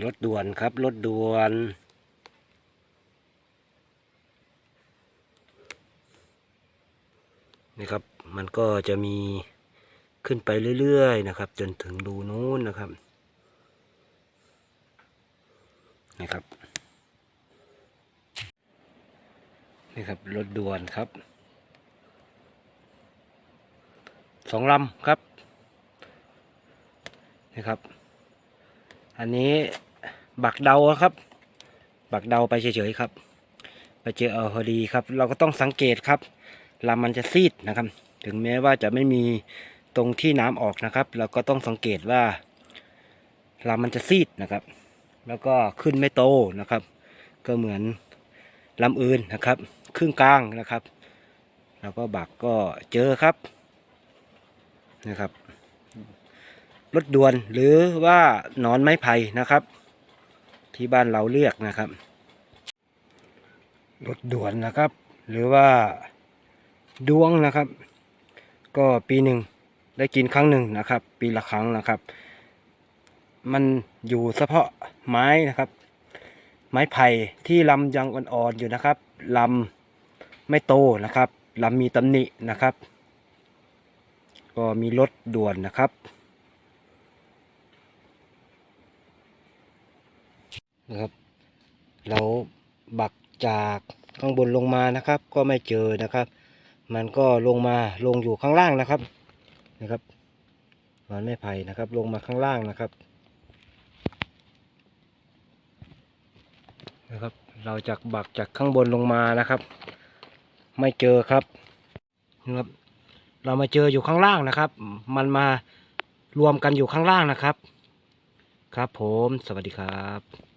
รถด่วนครับรถด่วนนี่ครับมันก็จะมีขึ้นไปเรื่อยๆนะครับ จนถึงรูนู้นนะครับนี่ครับนี่ครับรถด่วนครับสองลำครับนี่ครับ อันนี้บักเดาครับ บักเดาไปเฉยๆครับ ไปเจอเอาพอดีครับ เราก็ต้องสังเกตครับลำมันจะซีดนะครับ ถึงแม้ว่าจะไม่มีตรงที่น้ำออกนะครับ เราก็ต้องสังเกตว่าลำมันจะซีดนะครับ แล้วก็ขึ้นไม่โตนะครับ ก็เหมือนลำอื่นนะครับ ครึ่งกลางนะครับ แล้วก็บักก็เจอครับนะครับ รถด่วนหรือว่านอนไม้ไผ่นะครับ ที่บ้านเราเรียกนะครับ รถด่วนนะครับ หรือว่าดวงนะครับ ก็ปีหนึ่งได้กินครั้งหนึ่งนะครับ ปีละครั้งนะครับ มันอยู่เฉพาะไม้นะครับ ไม้ไผ่ที่ลำยังอ่อนๆอยู่นะครับลำไม่โตนะครับลำมีตำหนินะครับ ก็มีรถด่วนนะครับ นะครับ เราบักจากข้างบนลงมานะครับ ก็ไม่เจอนะครับ มันก็ลงมาลงอยู่ข้างล่างนะครับนะครับมันไม่ไผ่นะครับ ลงมาข้างล่างนะครับนะครับ เราจากบักจากข้างบนลงมานะครับ ไม่เจอครับนะครับ เรามาเจออยู่ข้างล่างนะครับ มันมารวมกันอยู่ข้างล่างนะครับ ครับผมสวัสดีครับ